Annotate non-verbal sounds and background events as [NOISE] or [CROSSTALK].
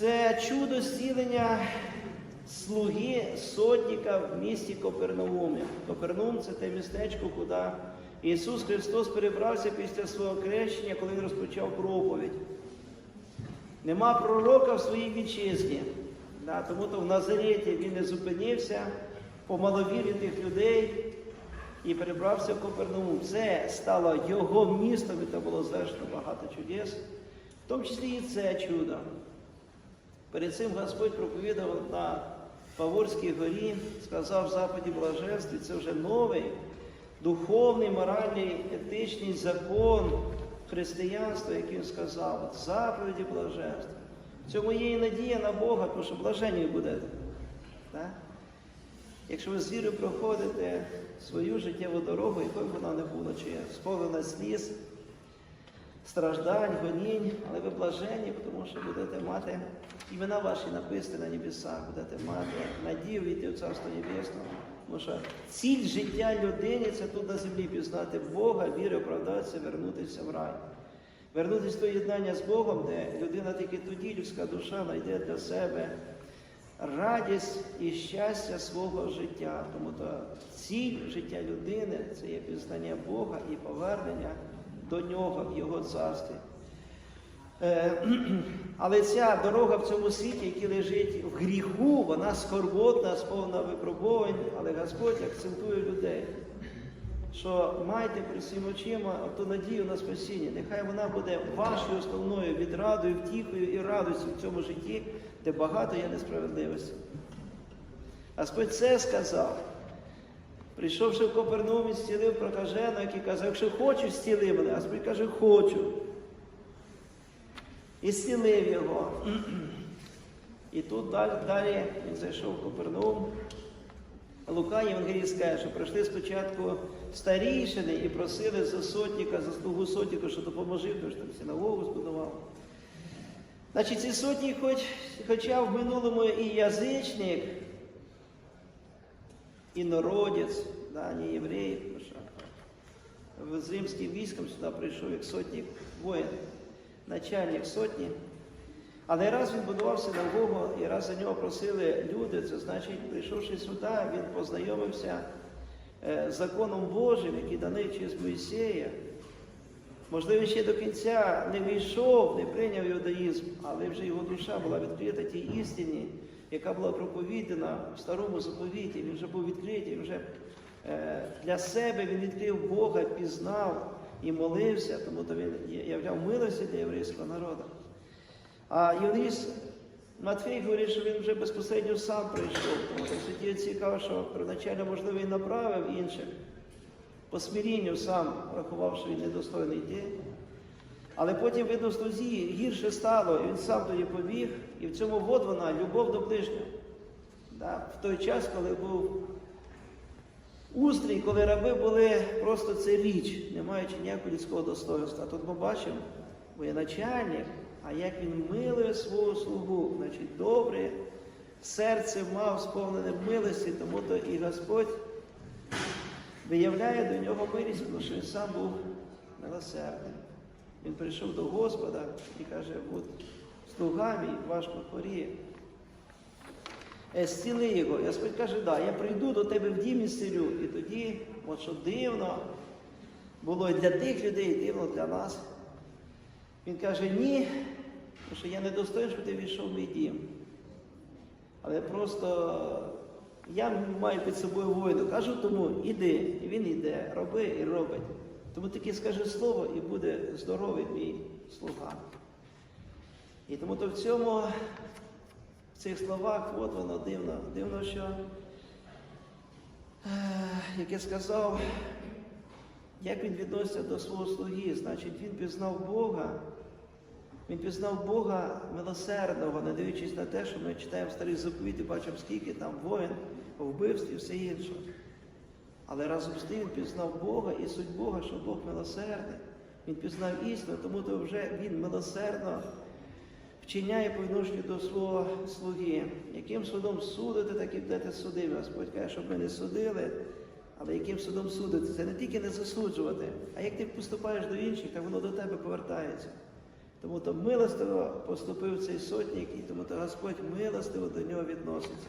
Це чудо зцілення слуги сотника в місті Копернаумі. Копернаум це те містечко, куди Ісус Христос перебрався після свого крещення, коли Він розпочав проповідь. Нема пророка в своїй вітчизні. Да, тому то в Назареті він не зупинився, помаловірив тих людей і перебрався в Копернаум. Це стало його містом, і там було звершено багато чудес, в тому числі і це чудо. Перед цим Господь проповідав на Паворській горі, сказав в заповіді блаженстві, це вже новий духовний, моральний, етичний закон християнства, який він сказав, заповіді блаженства. В цьому є і надія на Бога, тому що блаженні будете. Так? Якщо ви з вірою проходите свою життєву дорогу, якою б вона не була, чи сповнена сліз, страждань, гонінь, але ви блажені, тому що будете мати імена ваші написані на небесах, будете мати надію війти в Царство Небесного. Тому що ціль життя людини це тут на землі пізнати Бога, віри, оправдатися, вернутися в рай. Вернутися до єднання з Богом, де людина тільки тоді, людська душа знайде для себе радість і щастя свого життя. Тому то ціль життя людини це є пізнання Бога і повернення до нього в Його царстві. Е, [CLEARS THROAT] Але ця дорога в цьому світі, який лежить в гріху, вона скорботна, сповна випробувань, але Господь акцентує людей, що майте при своїм очима ту надію на спасіння. Нехай вона буде вашою основною відрадою, втіхою і радістю в цьому житті, де багато є несправедливості. Господь це сказав. Прийшовши в Копернаум, зцілив прокаженого, який казав, якщо хочу, зціли мене. Господь каже, хочу. І зцілив його. І тут далі, далі він зайшов в Копернаум. Лука Євангеліст каже, що прийшли спочатку старішини і просили за сотника, за слугу сотника, що допоможи, тому що там синагогу збудував. Значить, ці сотні, хоч, хоча в минулому і язичник, і народець, да, не що з римським військом сюди прийшов як сотник воїн, начальник сотні. Але раз він будував синагогу, і раз за нього просили люди, це значить, прийшовши сюди, він познайомився е, з законом Божим, який даний через Моїсея. Можливо, ще до кінця не війшов, не прийняв іудаїзм, але вже його душа була відкрита тій істині, яка була проповідана в старому заповіті. Він вже був відкритий, вже е, для себе він відкрив Бога, пізнав і молився, тому то він являв милості для єврейського народу. А Євангеліст Матфей говорить, що він вже безпосередньо сам прийшов. Тому суті цікаво, що первоначально, можливо, і направив інших. По смирінню сам рахував, що він недостойний йти. Але потім, видно, слузі гірше стало, і він сам тоді побіг, і в цьому вот вона, любов до ближнього. Да? В той час, коли був устрій, коли раби були просто це річ, не маючи ніякого людського достоинства. Тут ми бачимо, воєначальник, а як він милує свого слугу, значить, добре, серце мав сповнене милості, тому то і Господь виявляє до нього милість, тому що він сам був милосердним. Він прийшов до Господа і каже, от слуга мій важко хворіє. Е, Зціли його. І Господь каже, да, я прийду до тебе в дім і зцілю. І тоді, от що дивно, було і для тих людей, дивно для нас. Він каже, ні, тому що я не достоин, щоб ти війшов в мій дім. Але просто я маю під собою воїну. Кажу тому, іди. І він іде, роби і робить. Тому таки скажи слово і буде здоровий мій слуга. І тому то в цьому, в цих словах, от воно дивно, дивно, що, е, як я сказав, як він відноситься до свого слуги, значить, він пізнав Бога. Він пізнав Бога милосердного, не дивлячись на те, що ми читаємо старий заповіт і бачимо, скільки там воїн, вбивств і все інше. Але разом з тим він пізнав Бога і суть Бога, що Бог милосердний. Він пізнав істину, тому то вже він милосердно вчиняє по відношенню до свого слуги. Яким судом судите, так і будете судити. Господь каже, щоб ми не судили, але яким судом судити? Це не тільки не засуджувати, а як ти поступаєш до інших, так воно до тебе повертається. Тому то милостиво поступив цей сотник, і тому то Господь милостиво до нього відноситься.